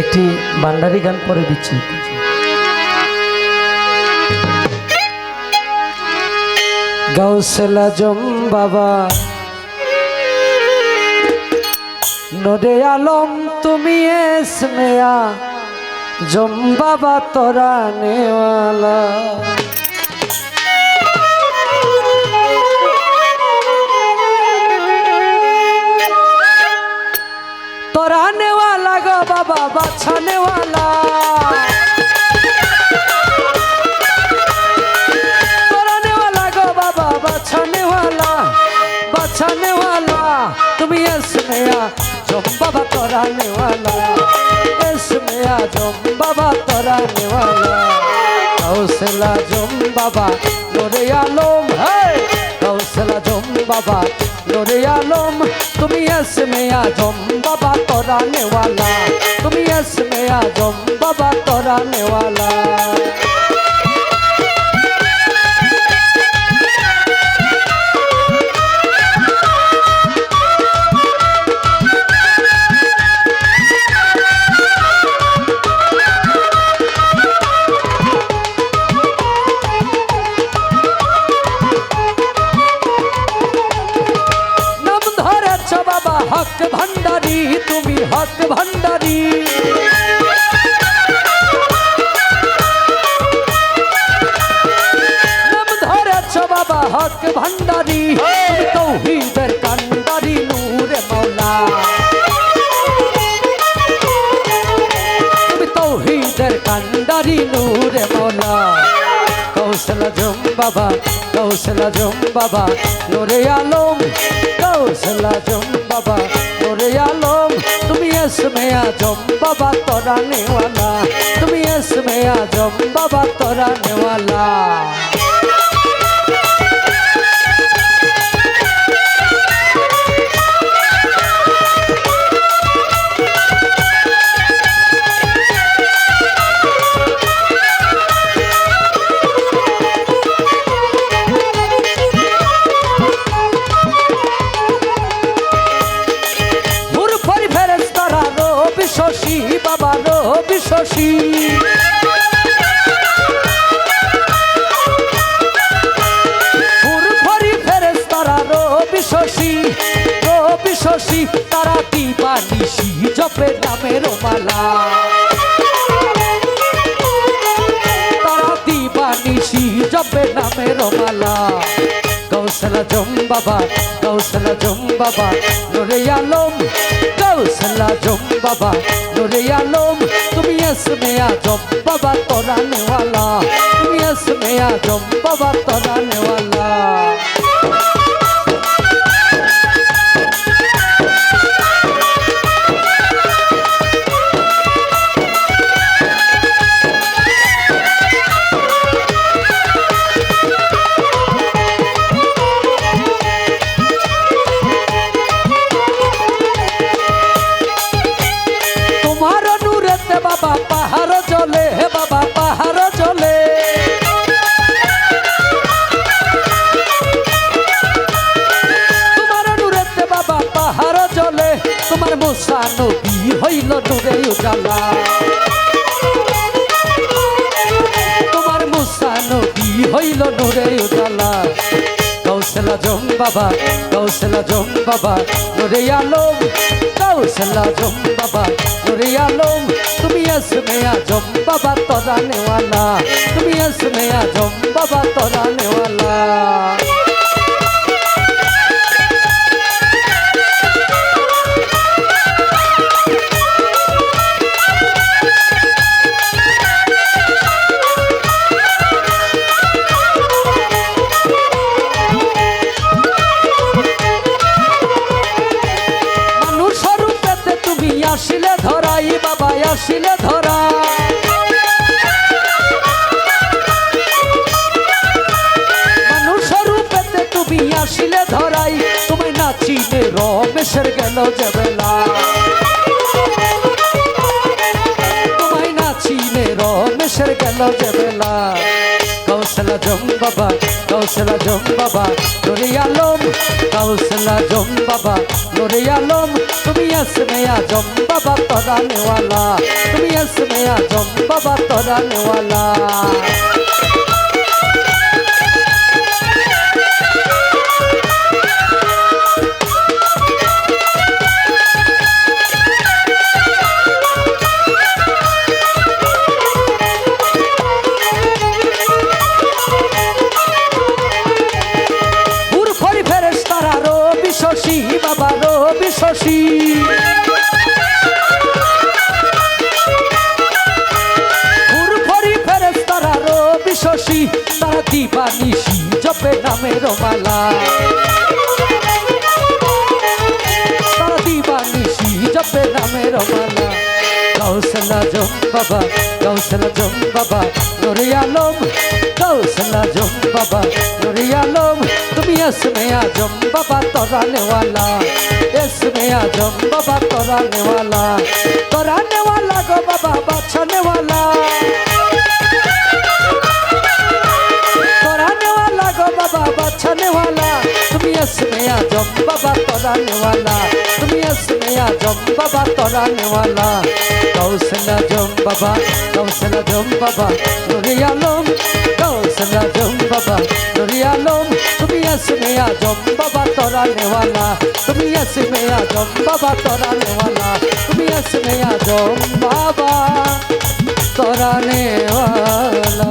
একটি বান্ডারি গান পরে দিচ্ছি। গাউসেলা জম বাবা। নদে আলম তুমি স্নেয়া জম বাবা তোরা নেওয়ালা। বাবা বাছা নেওয়ালা তোরা নেওয়ালা গো বাবা বাছা নেওয়ালা বাছা নেওয়ালা তুমি এসমেয়া জম বাবা তোরা নেওয়ালা। এসমেয়া জম বাবা তোরা নেওয়ালা। কৌশলা জম বাবা নোরে আলম হে কৌশলা জম বাবা নোরে আলম তুমি এসমেয়া জম বাবা তোরা নেওয়ালা। তুমি এসমেয়া জম বাবা তোরা নেওয়ালা। হক ভান্ডারি। নাম ধরেছ বাবা হক ভান্ডারি। তৌহিদের কান্ডারি নূরে মৌলা। তুমি তৌহিদের কান্ডারি নূরে মৌলা। কৌশল জম বাবা কৌশল জম বাবা নোরে আলম। কৌশল জম বাবা নোরে আলম। তুমি এসমেয়া জম বাবা তোরা নেওয়ালা। তুমি এসমেয়া জম বাবা তোরা নেওয়ালা। তারা দিবা নিশি জপে নামের মালা কৌশলা জম বাবা কৌশলা জম বাবা নুরে আলম। কৌশলা জম বাবা নুরে আলম, তুমি এসমেয়া জম বাবা, তোরা নেওয়ালা। তুমি এসমেয়া জম বাবা, তোরা মুসা নবী হইল নূরে উজালা? তোমার মুসা নবী হইল নূরে উজালা। কৌশলা জম বাবা কৌশলা জম বাবা, নুরে আলম। কৌশলা জম বাবা, নুরে আলম। তুমি আসমেয়া জম বাবা, তোরা তুমি আসমেয়া জম বাবা, তোরা আসিলে ধরাই বাবা আসিলে ধরা মানুষ রূপেতে তুমি আসিলে ধরাই, তুমি নাচিলে রমেশের গেল যেবেলা তোমায় নাচিলে রমেশের গেল যেবেলা কৌশল জম বাবা কাউসলা জম বাবা নুরে কাউসলা জম বাবা, নুরে আলম, তুমি আসমে আজম বাবা তোরা নেওয়ালা তুমি আসমে আজম বাবা তোরা নেওয়ালা দিবা নিশি জপে নামের মালা তারা দিবা নিশি জপে নামের মালা কৌশলা জম বাবা কৌশলা জম বাবা, নুরে আলম। কৌশলা জম বাবা, নুরে আলম। তুমি এসমে আজম বাবা, তোরা নেওয়ালা। এসমে আজম বাবা, তোরা নেওয়ালা। তোরা নেওয়ালা গো বাবা বাচ্চা নেওয়ালা। বাবা বাচ্চা নেওয়ালা তুমি এসমে আজম বাবা তোরা নেওয়ালা তুমি এসমে আজম বাবা তোরা নেওয়ালা কৌশলা জম বাবা কৌশলা জম বাবা নুরি আলম কৌশলা জম বাবা নুরি আলম তুমি এসমে আজম বাবা তোরা নেওয়ালা তুমি এসমে আজম বাবা তোরা নেওয়ালা তুমি এসমে আজম বাবা তোরা নেওয়ালা